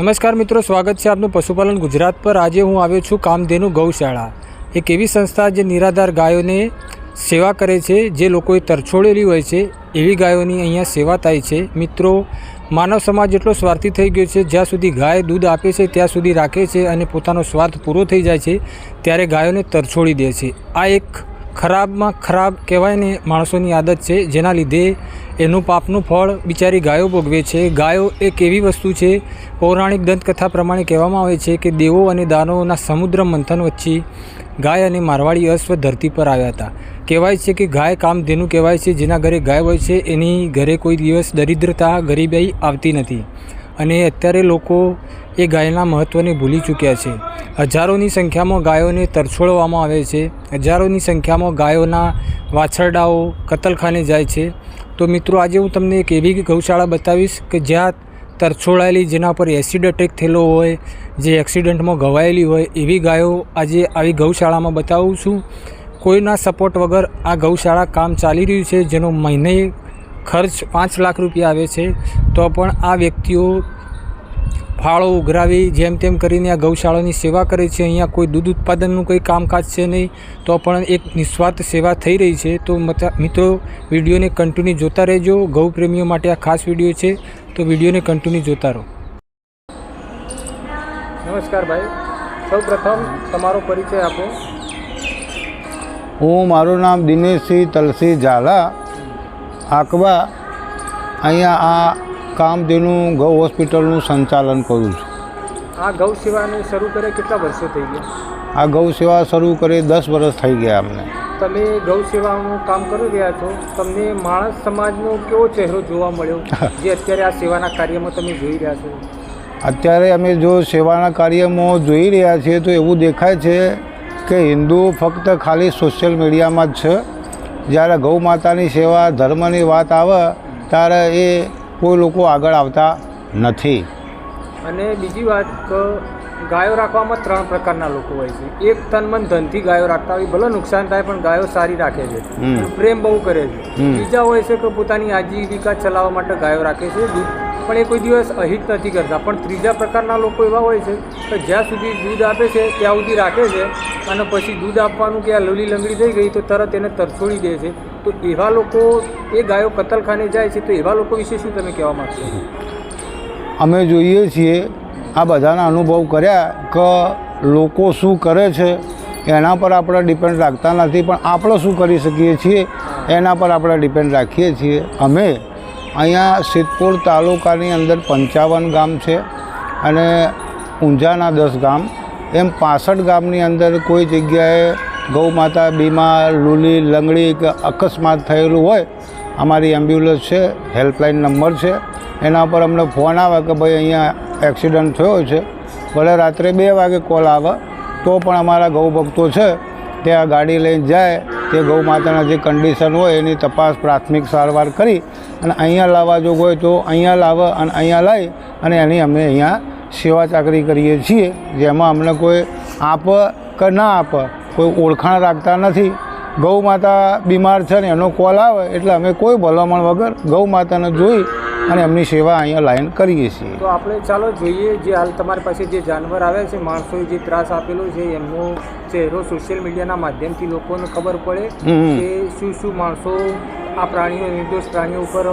નમસ્કાર મિત્રો, સ્વાગત છે આપનું પશુપાલન ગુજરાત પર. આજે હું આવ્યો છું કામધેનુ ગૌશાળા. એક એવી સંસ્થા જે નિરાધાર ગાયોને સેવા કરે છે, જે લોકોએ તરછોડેલી હોય છે, એવી ગાયોની અહીંયા સેવા થાય છે. મિત્રો, માનવ સમાજ એટલો સ્વાર્થી થઈ ગયો છે, જ્યાં સુધી ગાય દૂધ આપે છે, ત્યાં સુધી રાખે છે અને પોતાનો સ્વાર્થ પૂરો થઈ જાય છે, ત્યારે ગાયોને તરછોડી દે છે. આ એક ખરાબમાં ખરાબ કહેવાય ને માણસોની આદત છે, જેના લીધે એનું પાપનું ફળ બિચારી ગાયો ભોગવે છે. ગાયો એક એવી વસ્તુ છે? પૌરાણિક દંતકથા પ્રમાણે કહેવામાં આવે છે કે દેવો અને દાનવોના સમુદ્ર મંથન વચ્ચે ગાય અને મારવાડી અશ્વ ધરતી પર આવ્યા હતા. કહેવાય છે કે ગાય કામધેનું કહેવાય છે, જેના ઘરે ગાય હોય છે, એની ઘરે કોઈ દિવસ દરિદ્રતા ગરીબાઈ આવતી નથી. અને અત્યારે લોકો એ ગાયના મહત્ત્વને ભૂલી ચૂક્યા છે. હજારોની સંખ્યામાં ગાયોને તરછોડવામાં આવે છે. હજારોની સંખ્યામાં ગાયોના વાછરડાઓ, કતલખાને જાય છે. તો મિત્રો આજે હું તમને એક એવી ગૌશાળા બતાવીશ કે જ્યાં તરછોડાયેલી, જેના પર એસિડ અટેક થયેલો હોય, જે એક્સિડન્ટમાં ઘવાયેલી હોય, એવી ગાયો આજે આવી ગૌશાળામાં બતાવું છું. કોઈના સપોર્ટ વગર આ ગૌશાળા કામ ચાલી રહ્યું છે, જેનો મહિને ખર્ચ પાંચ લાખ રૂપિયા આવે છે. તો પણ આ વ્યક્તિઓ ફાળો ઉઘરાવી જેમ તેમ કરીને આ ગૌશાળાની સેવા કરે છે. અહીંયા કોઈ દૂધ ઉત્પાદનનું કંઈ કામકાજ છે નહીં તો પણ એક નિસ્વાર્થ સેવા થઈ રહી છે. તો મત- મિત્રો વિડીયોને કન્ટિન્યુ જોતા રહેજો. ગૌ પ્રેમીઓ માટે આ ખાસ વીડિયો છે. તો વિડીયોને કન્ટિન્યુ જોતા રહો. નમસ્કાર ભાઈ. સૌ પ્રથમ તમારો પરિચય આપો. હું મારું નામ દિનેશસિંહ તલસી ઝાલા. આકબા અહીંયા આ કામધેનુ ગૌ હોસ્પિટલનું સંચાલન કરું છું. આ ગૌ સેવાને શરૂ કરે કેટલા વર્ષો થઈ ગયા? આ ગૌ સેવા શરૂ કરે દસ વર્ષ થઈ ગયા અમને. તમે ગૌ સેવાનું કામ કરી રહ્યા છો. તમને માણસ સમાજનો કેવો ચહેરો જોવા મળ્યો? જે અત્યારે આ સેવાના કાર્યમાં તમે જોઈ રહ્યા છો. અત્યારે અમે જો સેવાના કાર્યમાં જોઈ રહ્યા છીએ તો એવું દેખાય છે કે હિન્દુઓ ફક્ત ખાલી સોશિયલ મીડિયામાં જ છે. જ્યારે ગૌ માતાની સેવા ધર્મની વાત આવે ત્યારે એ કોઈ લોકો આગળ આવતા નથી. અને બીજી વાત કે ગાયો રાખવામાં ત્રણ પ્રકારના લોકો હોય છે. એક તન મન ધનથી ગાયો રાખતા હોય ભલે નુકસાન થાય પણ ગાયો સારી રાખે છે. પ્રેમ બહુ કરે છે. બીજા હોય છે કે પોતાની આજીવિકા ચલાવવા માટે ગાયો રાખે છે. દૂધ પણ એ કોઈ દિવસ અહિત નથી કરતા. પણ ત્રીજા પ્રકારના લોકો એવા હોય છે કે જ્યાં સુધી દૂધ આપે છે ત્યાં સુધી રાખે છે. અને પછી દૂધ આપવાનું કે આ લોલી લંગડી થઈ ગઈ તો તરત એને તરછોડી દે છે. તો એવા લોકો એ ગાયો કતલખાને જાય છે, તો એવા લોકો વિશે શું તમે કહેવા માગશો? અમે જોઈએ છીએ, આ બધાના અનુભવ કર્યા કે લોકો શું કરે છે, એના પર આપણે ડિપેન્ડ રાખતા નથી, પણ આપણે શું કરી શકીએ છીએ, એના પર આપણે ડિપેન્ડ રાખીએ છીએ. અમે અહીંયા સિદ્ધપુર તાલુકાની અંદર પંચાવન ગામ છે અને ઊંઝાના દસ ગામ. એમ પાસઠ ગામની અંદર કોઈ જગ્યાએ ગૌ માતા બીમાર, લૂલી, લંગડી કે અકસ્માત થયેલું હોય, અમારી એમ્બ્યુલન્સ છે હેલ્પલાઇન નંબર છે. એના પર અમને ફોન આવે કે ભાઈ અહીંયા એક્સિડન્ટ થયો છે. ભલે રાત્રે બે વાગે કોલ આવે, તો પણ અમારા ગૌ ભક્તો છે, તે આ ગાડી લઈને જાય, તે ગૌ માતાના જે કન્ડિશન હોય એની તપાસ પ્રાથમિક સારવાર કરી અને અહીંયા લાવવા જોગ હોય તો અહીંયા લાવે અને અહીંયા લાવી અને એની અમે અહીંયા સેવા ચાકરી કરીએ છીએ, જેમાં અમને કોઈ આપ કે ના આપ. કોઈ ઓળખાણ રાખતા નથી. ગૌ માતા બીમાર છે ને એનો કોલ આવે એટલે અમે કોઈ ભલામણ વગર ગૌ માતાને જોઈ અને એમની સેવા અહીંયા લાઈન કરીએ છીએ. તો આપણે ચાલો જોઈએ જે હાલ તમારી પાસે જે જાનવર આવે છે માણસોએ જે ત્રાસ આપેલો છે એમનો ચહેરો સોશિયલ મીડિયાના માધ્યમથી લોકોને ખબર પડે કે શું શું માણસો આ પ્રાણીઓ નિર્દોષ પ્રાણીઓ ઉપર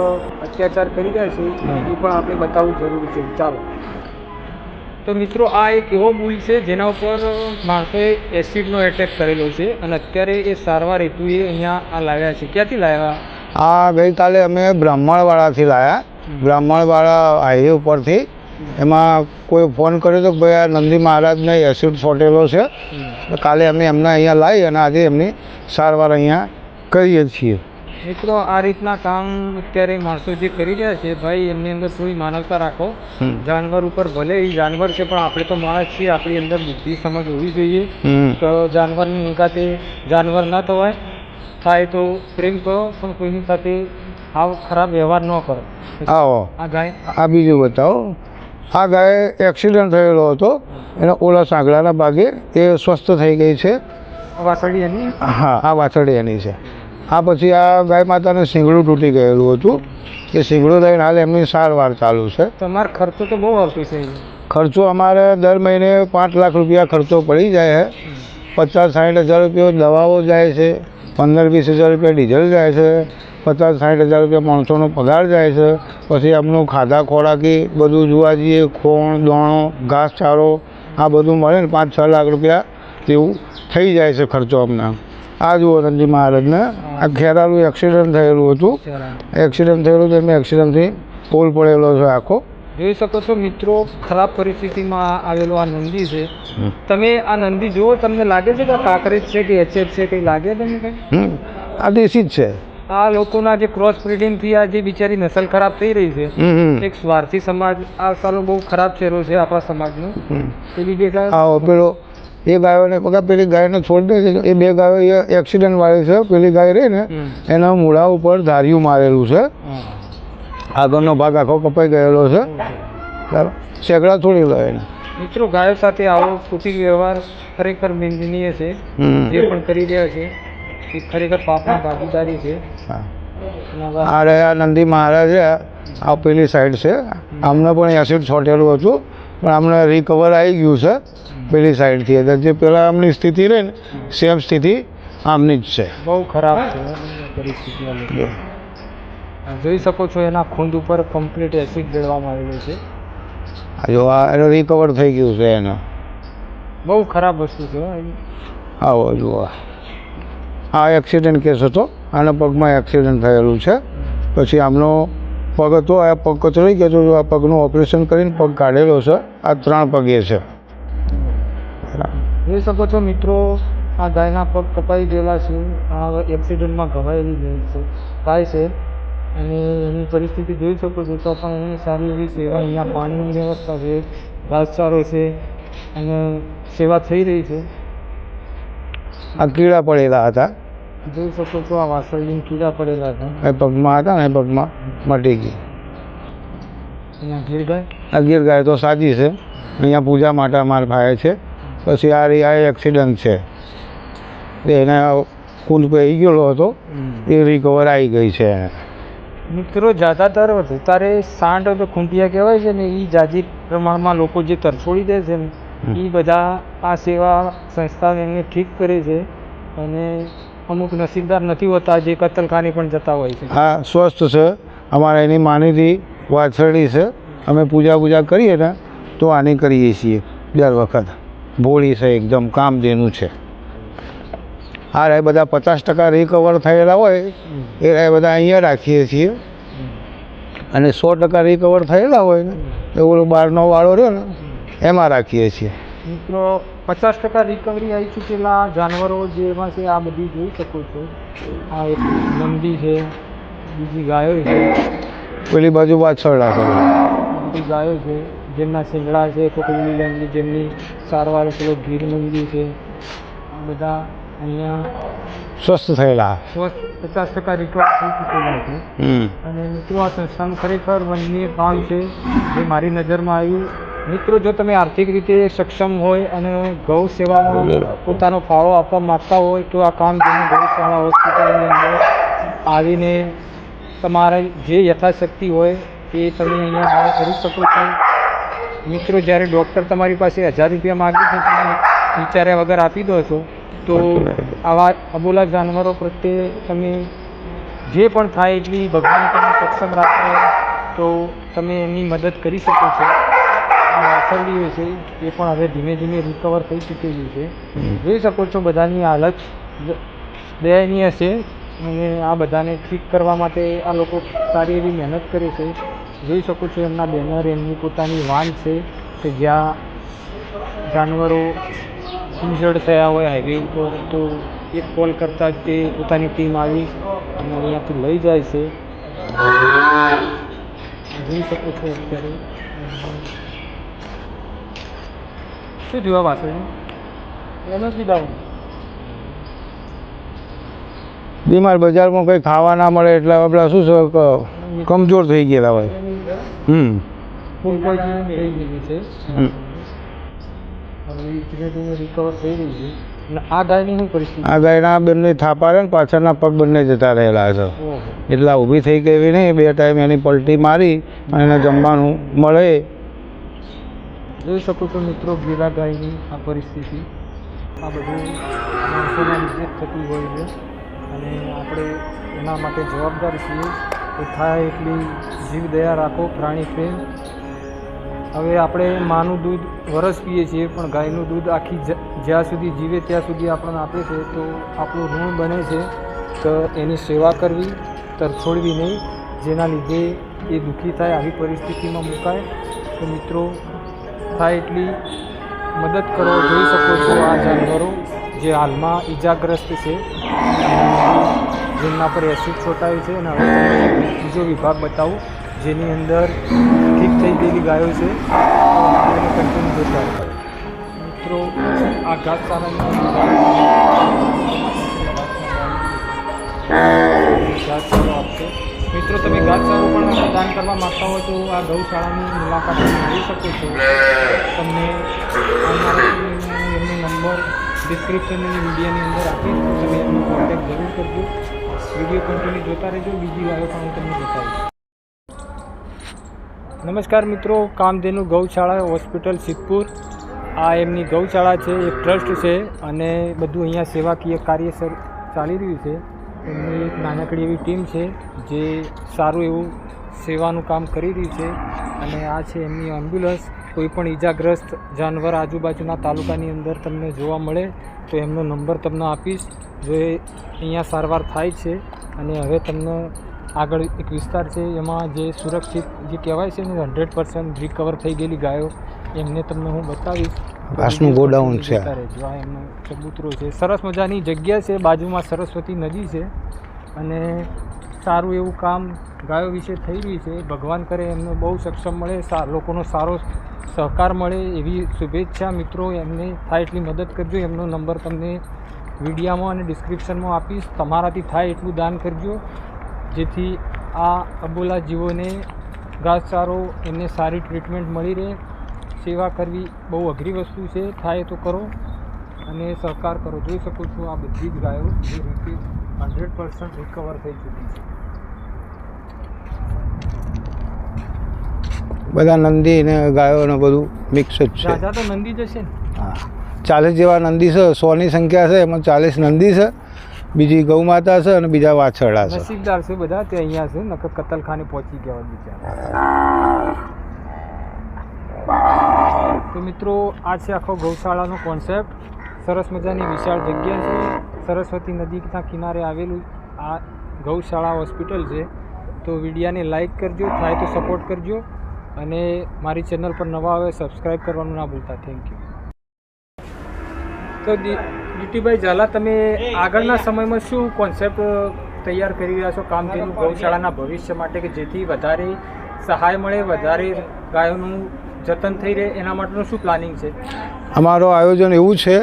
અત્યાચાર કરી રહ્યા છે એ પણ આપણે બતાવવું જરૂરી છે. ચાલો. તો મિત્રો આ એક એવો બુલ છે જેના ઉપર માણસોએ એસિડનો એટેક કરેલો છે અને અત્યારે એ સારવાર હેતુએ અહીંયા આ લાવ્યા છે. ક્યાંથી લાવ્યા? આ ગઈકાલે અમે બ્રાહ્મણવાળાથી લાયા. બ્રાહ્મણવાળા હાઈવે ઉપરથી. એમાં કોઈ ફોન કર્યો તો ભાઈ આ નંદી મહારાજને એસિડ ફોટેલો છે. કાલે અમે એમને અહીંયા લાવી અને આજે એમની સારવાર અહીંયા કરીએ છીએ. મિત્રો આ રીતના કામ અત્યારે માણસો જે કરી રહ્યા છે. ભાઈ એમની અંદર થોડી માનવતા રાખો. જાનવર ઉપર ભલે એ જાનવર છે પણ આપણે તો માણસ છીએ. આપણી અંદર બુદ્ધિ સમજ હોવી જોઈએ. તો જાનવરની નિકાતે જાનવર ના થવાય. થાય તો પ્રેમ કરો પણ કોઈની સાથે આવ ખરાબ વ્યવહાર ન કરો. આવો. આ ગાય. આ બીજું બતાવો. આ ગાય એક્સિડન્ટ થયેલો હતો. એના ઓલા સાંકળાના ભાગે એ સ્વસ્થ થઈ ગઈ છે. વાસળી એની? હા આ વાછડી એની છે. આ પછી આ ગાય માતાને સિંગડું તૂટી ગયેલું હતું. એ સિંગડું થઈને હાલ એમની સારવાર ચાલુ છે. તમારો ખર્ચો તો બહુ આવતો છે ખર્ચો અમારે દર મહિને પાંચ લાખ રૂપિયા ખર્ચો પડી જાય છે. પચાસ સાઠ હજાર રૂપિયા દવાઓ જાય છે. પંદર વીસ હજાર રૂપિયા ડીઝલ જાય છે. પચાસ સાઠ હજાર રૂપિયા માણસોનો પગાર જાય છે. પછી એમનું ખાધા ખોરાકી બધું જોવા જઈએ ખોણ દોણો ઘાસચારો આ બધું મળે ને પાંચ છ લાખ રૂપિયા તેવું થઈ જાય છે ખર્ચો અમને. આ જુઓ નંદી મહારાજને. આ ખેરાલું એક્સિડન્ટ થયેલું હતું. એક્સિડન્ટ થયેલું તો એમને એક્સિડન્ટથી પોલ પડેલો છે આખો. જોઈ શકો છો મિત્રો ખરાબ પરિસ્થિતિમાં આવેલો આ નંદી છે. તમે આ નંદી જુઓ તમને લાગે છે કે આ કાંકરેજ છે કે એચએફ છે કંઈ લાગે તમને કંઈ? આ દેશી જ છે. આ લોકોના જે ક્રોસ બ્રિડિંગથી આ જે બિચારી નસલ ખરાબ થઈ રહી છે. એક સ્વાર્થી સમાજ આ સાલો બહુ ખરાબ ચહેરો છે આપણા સમાજનો. એ ગાય આવો પેલો એ ગાયોને પગા પેલી ગાયને છોડી દે છે. એ બે ગાયો એ એક્સિડન્ટ વાળી છે. પેલી ગાય રહી ને એના મૂળા ઉપર ધાર્યું મારેલું છે. આગળનો ભાગ આખો કપાઈ ગયેલો છે. બરાબર. છોડી લો એને. મિત્રો ગાયો સાથે આવો ખોટી વ્યવહાર ખરેખર નિંદનીય છે. જે પણ કરી રહ્યા છે એ ખરેખર પાપની ભાગીદારી છે. આ રહ્યા નંદી મહારાજ આ પેલી સાઈડ છે. આમને પણ એસિડ છોટેલું હતું. પણ આમને રિકવર આવી ગયું છે પેલી સાઈડથી એટલે જે પહેલાં આમની સ્થિતિ રહી ને સેમ સ્થિતિ આમની જ છે. બહુ ખરાબ છે પરિસ્થિતિ જોઈ શકો છો એના ખૂંદ ઉપર કમ્પ્લીટ એસિડ રેડવામાં આવેલું છે. આ જો આ એનું રિકવર થઈ ગયું છે એનો. બહુ ખરાબ વસ્તુ છે આવો જુઓ. આ એક્સિડન્ટ કેસ હતો. આના પગમાં એક્સિડન્ટ થયેલું છે. પછી આમનો પગ હતો આ પગ કચરાઈ ગયો હતો આ પગનું ઓપરેશન કરીને પગ કાઢેલો છે આ ત્રણ પગે છે. જોઈ શકો છો મિત્રો આ ગાયના પગ કપાઈ ગયેલા છે આ એક્સિડન્ટમાં ઘવાયેલી ગઈ છે ગાય છે અને એની પરિસ્થિતિ જોઈ શકો છો તો પણ એની સારી એવી સેવા અહીંયા પાણીની વ્યવસ્થા છે ઘાસચારો છે અને સેવા થઈ રહી છે. આ કીડા પડેલા હતા. જોઈ શકો છો આ વાસળીન કીડા પડેલા છે. એ પગમાં હતા ને એ પગમાં મટી ગઈ. અહીંયા ગીર ગાય? આ ગીર ગાય તો સાજી છે. અહીંયા પૂજા માટે અમારે ભાઈ છે. પછી આ આ એક્સિડન્ટ છે. એને કુંડ પહી ગયેલો હતો. એ રિકવર આવી ગઈ છે. એને મિત્રો જ્યાદાતર તારે સાંઠ તો ખૂંટિયા કહેવાય છે ને એ જાજી પ્રમાણમાં લોકો જે તરછોડી દે છે ને એ બધા આ સેવા સંસ્થા એમને ઠીક કરે છે. અને અમુક નસીબદાર નથી હોતા, જે કતલખાને પણ જતા હોય છે. હા, સ્વસ્થ છે. અમારે એની માનીથી વાછરડી છે. અમે પૂજા પૂજા કરીએ ને તો આની કરીએ છીએ દર વખત. ભોળી છે એકદમ, કામધેનું છે. આ રહે બધા પચાસ ટકા રિકવર થયેલા હોય, એ રહે બધા અહીંયા રાખીએ છીએ. અને સો ટકા રિકવર થયેલા હોય ને એ ઓલો બહારનો વાળો રહ્યો ને, એમાં રાખીએ છીએ. મિત્રો પચાસ ટકા રિકવરી આવી ચૂકેલા જાનવરો જેમાં છે આ બધી જોઈ શકો છો. આ એક નંદી છે બીજી ગાયો છે. પેલી બાજુ વાછરડા છે. બધી ગાયો છે જેમના શિંગડા છે કોકલી લંગી જેમની સારવાર પેલો ગીર મંદી છે. આ બધા અહીંયા સ્વસ્થ થયેલા. સ્વસ્થ પચાસ ટકા રિકવર થઈ ચૂકેલા છે. અને મિત્રો આ સંસ્થાનું ખરેખર વન્ય કામ છે. જે મારી નજરમાં આવ્યું મિત્રો જો તમે આર્થિક રીતે સક્ષમ હોય અને ગૌ સેવામાં પોતાનો ફાળો આપવા માગતા હોય તો આ કામ તમે ગૌશાળા હોસ્પિટલની અંદર આવીને તમારે જે યથાશક્તિ હોય એ તમે અહીંયા કરી શકો છો. મિત્રો જ્યારે ડૉક્ટર તમારી પાસે હજાર રૂપિયા માગે છે તમે વિચાર્યા વગર આપી દો છો તો આવા અબોલા જાનવરો પ્રત્યે તમે જે પણ થાય એટલી ભગવાન તમે સક્ષમ રાખો તો તમે એમની મદદ કરી શકો છો. વાસળીઓ છે, એ પણ હવે ધીમે ધીમે રિકવર થઈ ચૂકેલી છે જોઈ શકો છો બધાની હાલત દયનીય છે અને આ બધાને ઠીક કરવા માટે આ લોકો સારી એવી મહેનત કરે છે. જોઈ શકો છો એમના બેનર, એમની પોતાની વાન છે કે જ્યાં જાનવરો ઇન્જર્ડ થયા હોય હાઈવે ઉપર, તો એક કોલ કરતાં તે પોતાની ટીમ આવી અને અહીંયાથી લઈ જાય છે. જોઈ શકો છો અત્યારે. શું એમ જ લીધા બીમાર બજારમાં કંઈ ખાવા ના મળે એટલે આપણા શું કમજોર થઈ ગયેલા હોય. હમ. આ ગાયની આ બંને થાપા રહે ને પાછળના પગ બંને જતા રહેલા છે. એટલા ઊભી થઈ ગઈ નહીં બે ટાઈમ એની પલટી મારી અને જમવાનું મળે. જોઈ શકો છો મિત્રો ગીરા ગાયની આ પરિસ્થિતિ. આ બધું માણસોના લીધે થતી હોય છે. અને આપણે એના માટે જવાબદાર છીએ કે થાય એટલી જીવદયા રાખો, પ્રાણી પ્રેમ. હવે આપણે માનું દૂધ વરસ પીએ છીએ, પણ ગાયનું દૂધ આખી જ્યાં સુધી જીવે ત્યાં સુધી આપણને આપે છે, તો આપણું ઋણ બને છે. તો એની સેવા કરવી તરછોડવી નહીં, જેના લીધે એ દુઃખી થાય, આવી પરિસ્થિતિમાં મુકાય. તો મિત્રો થાય એટલી મદદ કરો, જોઈ શકો છો આ જાનવરો જે હાલમાં ઈજાગ્રસ્ત છે. જેમના પર એસિડ છોટાયું છે અને હવે બીજો વિભાગ બતાવું, જેની અંદર ઠીક થઈ ગયેલી ગાયો છે. કન્ટિન્યુ જોતા મિત્રો, આ ઘાસચારાની ઘાસચારો આપશે. મિત્રો, તમે ઘાસચારો પણ દાન કરવા માગતા હોય તો આ ગૌશાળાની મુલાકાત લઈ શકો છો. તમને એમનો નંબર ડિસ્ક્રિપ્શન અને વિડીયોની અંદર આપીશ. તો તમે એમનો કોન્ટેક્ટ જરૂર કરજો. વીડિયો કન્ટિન્યુ જોતા રહેજો. બીજી વાયો પણ હું તમને બતાવીશ. નમસ્કાર મિત્રો, કામધેનુ ગૌશાળા હોસ્પિટલ સિદ્ધપુર. આ એમની ગૌશાળા છે એક ટ્રસ્ટ છે અને બધું અહીંયા સેવાકીય કાર્ય ચાલી રહ્યું છે. એમની એક નાનકડી એવી ટીમ છે, જે સારું એવું સેવાનું કામ કરી રહી છે અને આ છે એમની એમ્બ્યુલન્સ કોઈપણ ઈજાગ્રસ્ત જાનવર આજુબાજુના તાલુકાની અંદર તમને જોવા મળે, તો એમનો નંબર તમને આપીશ. જો એ અહીંયા સારવાર થાય છે અને હવે તમને આગળ એક વિસ્તાર છે, એમાં જે સુરક્ષિત જે કહેવાય છે ને હંડ્રેડ પર્સન્ટ રિકવર થઈ ગયેલી ગાયો, એમને તમને હું બતાવીશ. ઘાસનું ગોડાઉન છે. ચબૂતરો છે. સરસ મજાની જગ્યા છે. બાજુમાં સરસ્વતી નદી છે. અને સારું એવું કામ ગાયો વિશે થઈ રહ્યું છે. ભગવાન કરે એમને બહુ સક્ષમ મળે લોકોનો સારો સહકાર મળે એવી શુભેચ્છા મિત્રો એમને થાય એટલી મદદ કરજો. એમનો નંબર તમને વિડીયામાં અને ડિસ્ક્રિપ્શનમાં આપીશ. તમારાથી થાય એટલું દાન કરજો જેથી આ અબોલા જીવોને ઘાસચારો એમને સારી ટ્રીટમેન્ટ મળી રહે. સેવા કરવી બહુ અઘરી વસ્તુ છે. થાય તો કરો અને સહકાર કરો. જોઈ શકો છો આ બધી જ ગાયો જે રીતે હંડ્રેડ પર્સન્ટ રિકવર થઈ ચૂકી છે. બધા નંદી ને ગાયો ને બધું મિક્સ જ છે. રાજા તો નંદી જશે ને? હા. ચાલીસ જેવા નંદી છે. સોની સંખ્યા છે. એમાં ચાલીસ નંદી છે. બીજી ગૌ માતા છે અને બીજા વાછરડા છે. નસીબદાર છે બધા તે અહીંયા છે. નકર કતલખાને પહોંચી ગયા બીજા તો મિત્રો આ છે આખો ગૌશાળાનો કોન્સેપ્ટ સરસ મજાની વિશાળ જગ્યા છે. સરસ્વતી નદીના કિનારે આવેલું આ ગૌશાળા હોસ્પિટલ છે. તો વિડીયાને લાઈક કરજો થાય તો સપોર્ટ કરજો. અને મારી ચેનલ પર નવા આવે સબસ્ક્રાઈબ કરવાનું ના ભૂલતા. થેન્ક યુ તો દી- દીટીભાઈ ઝાલા તમે આગળના સમયમાં શું કોન્સેપ્ટ તૈયાર કરી રહ્યા છો? કામ કામગીરી ગૌશાળાના ભવિષ્ય માટે કે જેથી વધારે સહાય મળે વધારે ગાયોનું જતન થઈ રહે એના માટેનું શું પ્લાનિંગ છે? અમારો આયોજન એવું છે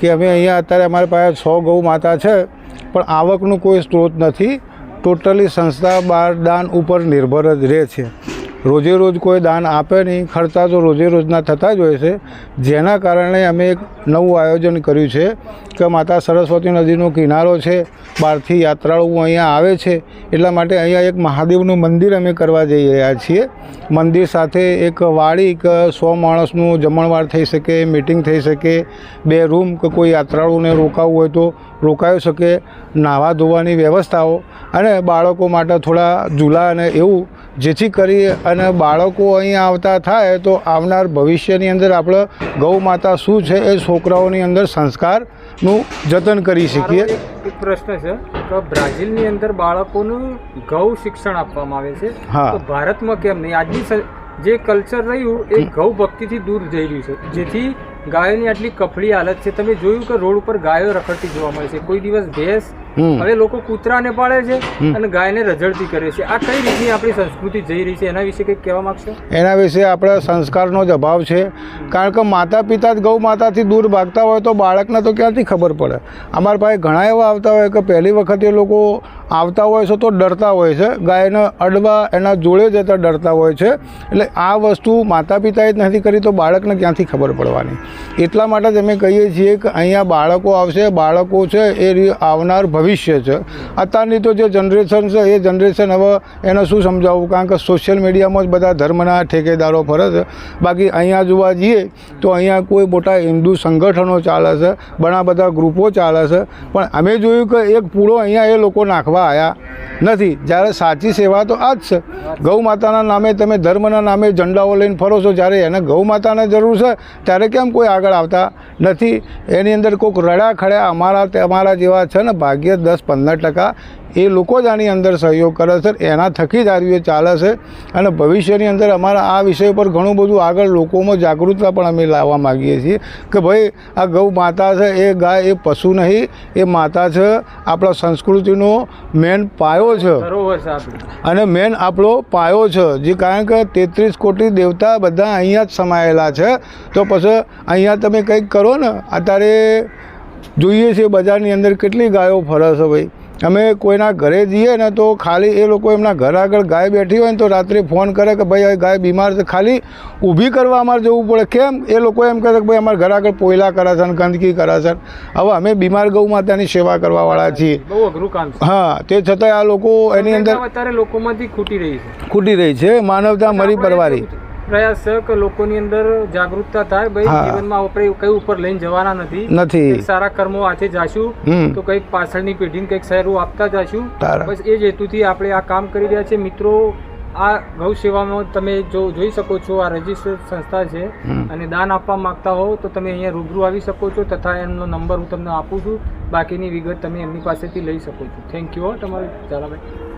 કે અમે અહીંયા અત્યારે અમારી પાસે સો ગૌ માતા છે, પણ આવકનું કોઈ સ્ત્રોત નથી. ટોટલી સંસ્થા બાર દાન ઉપર નિર્ભર જ રહે છે. રોજે રોજ કોઈ દાન આપે નહીં, ખર્ચા તો રોજે રોજના થતા જ હોય છે. જેના કારણે અમે એક નવું આયોજન કર્યું છે કે માતા સરસ્વતી નદીનો કિનારો છે, બહારથી યાત્રાળુઓ અહીંયા આવે છે. એટલા માટે અહીંયા એક મહાદેવનું મંદિર અમે કરવા જઈ રહ્યા છીએ. મંદિર સાથે એક વાડી કે સો માણસનું જમણવાર થઈ શકે, મિટિંગ થઈ શકે, બે રૂમ કે કોઈ યાત્રાળુને રોકાવું હોય તો રોકાઈ શકે, નાહવા ધોવાની વ્યવસ્થાઓ અને બાળકો માટે થોડા ઝૂલા અને એવું જેથી કરી અને બાળકો અહીંયા આવતા થાય તો આવનાર ભવિષ્યની અંદર આપણે ગૌ માતા શું છે એ છોકરાઓની અંદર સંસ્કારનું જતન કરી શકીએ. એક પ્રશ્ન છે કે બ્રાઝિલની અંદર બાળકોનું ગૌ શિક્ષણ આપવામાં આવે છે. હા. તો ભારતમાં કેમ નહીં? આજની જે કલ્ચર રહ્યું એ ગૌ ભક્તિથી દૂર જઈ રહ્યું છે. જેથી ગાયોની આટલી કફળી હાલત છે. તમે જોયું કે રોડ ઉપર ગાયો રખડતી જોવા મળે છે. કોઈ દિવસ ભેંસ. હવે લોકો કૂતરાને પાળે છે અને ગાયને રઝળતી કરે છે. આ કઈ રીતની આપણી સંસ્કૃતિ જઈ રહી છે? એના વિશે કંઈક કહેવા માગશો? એના વિશે આપણે સંસ્કારનો જ અભાવ છે. કારણ કે માતા પિતા જ ગૌ માતાથી દૂર ભાગતા હોય તો બાળકને તો ક્યાંથી ખબર પડે? અમારા પાસે ઘણા એવા આવતા હોય કે પહેલી વખત એ લોકો આવતા હોય છે તો ડરતા હોય છે. ગાયને અડવા એના જોડે જતા ડરતા હોય છે. એટલે આ વસ્તુ માતા પિતાએ જ નથી કરી તો બાળકને ક્યાંથી ખબર પડવાની? એટલા માટે જ અમે કહીએ છીએ કે અહીંયા બાળકો આવશે. બાળકો છે એ આવનાર ભવિષ્ય છે. અત્યારની તો જે જનરેશન છે, એ જનરેશન હવે એને શું સમજાવવું? કારણ કે સોશિયલ મીડિયામાં જ બધા ધર્મના ઠેકેદારો ફરે છે. બાકી અહીંયા જોવા જઈએ તો અહીંયા કોઈ મોટા હિન્દુ સંગઠનો ચાલે છે, ઘણા બધા ગ્રુપો ચાલે છે. પણ અમે જોયું કે એક પૂળો અહીંયા એ લોકો નાખવા આવ્યા નથી. જ્યારે સાચી સેવા તો આ જ છે. ગૌ માતાના નામે તમે ધર્મના નામે ઝંડાઓ લઈને ફરો છો, જ્યારે એને ગૌ માતાને જરૂર છે, ત્યારે કેમ કોઈ આગળ આવતા નથી? એની અંદર કોઈક રડા ખડ્યા અમારા તમારા જેવા છે ને ભાગ્ય દસ પંદર ટકા એ લોકો જ આની અંદર સહયોગ કરે છે. એના થકી જ આ ચાલે છે. અને ભવિષ્યની અંદર અમારા આ વિષય પર ઘણું બધું આગળ લોકોમાં જાગૃતતા પણ અમે લાવવા માગીએ છીએ કે ભાઈ, આ ગૌ માતા છે, એ ગાય એ પશુ નહીં, એ માતા છે, આપણા સંસ્કૃતિનો મેન પાયો છે. અને મેન આપણો પાયો છે. જે કારણ કે તેત્રીસ કોટી દેવતા બધા અહીંયા જ સમાયેલા છે. તો પછી અહીંયા તમે કંઈક કરો ને, અત્યારે જોઈએ છીએ બજારની અંદર કેટલી ગાયો ફરે છે ભાઈ. અમે કોઈના ઘરે જઈએ ને તો ખાલી એ લોકો એમના ઘર આગળ ગાય બેઠી હોય ને તો રાત્રે ફોન કરે કે ભાઈ ગાય બીમાર છે. ખાલી ઊભી કરવા અમારે જવું પડે. કેમ? એ લોકો એમ કહે છે કે ભાઈ અમારા ઘર આગળ પોયલા કરે છે ગંદકી કરે છે હવે અમે બીમાર ગૌ માતાની સેવા કરવાવાળા છીએ. બહુ અઘરું કામ હા તે છતાંય આ લોકો એની અંદર અત્યારે લોકોમાંથી ખૂટી રહી છે. ખૂટી રહી છે. માનવતા મરી પરવારી. પ્રયાસ છે કે લોકોની અંદર જાગૃતતા થાય. ભાઈ જીવનમાં આપણે કઈ ઉપર લઈને જવાના નથી. નથી. સારા કર્મો હાથે જાશું તો કંઈક પાછળની પેઢીને કંઈક સારું આપતા જાશું. બસ એ જ હેતુથી આપણે આ કામ કરી રહ્યા છે. મિત્રો આ ગૌ સેવામાં તમે જો જોઈ શકો છો આ રજીસ્ટર્ડ સંસ્થા છે. અને દાન આપવા માંગતા હો તો તમે અહીંયા રૂબરૂ આવી શકો છો તથા એમનો નંબર હું તમને આપું છું. બાકીની વિગત તમે એમની પાસેથી લઈ શકો છો. થેન્ક યુ હો તમારે ઝાલાભાઈ.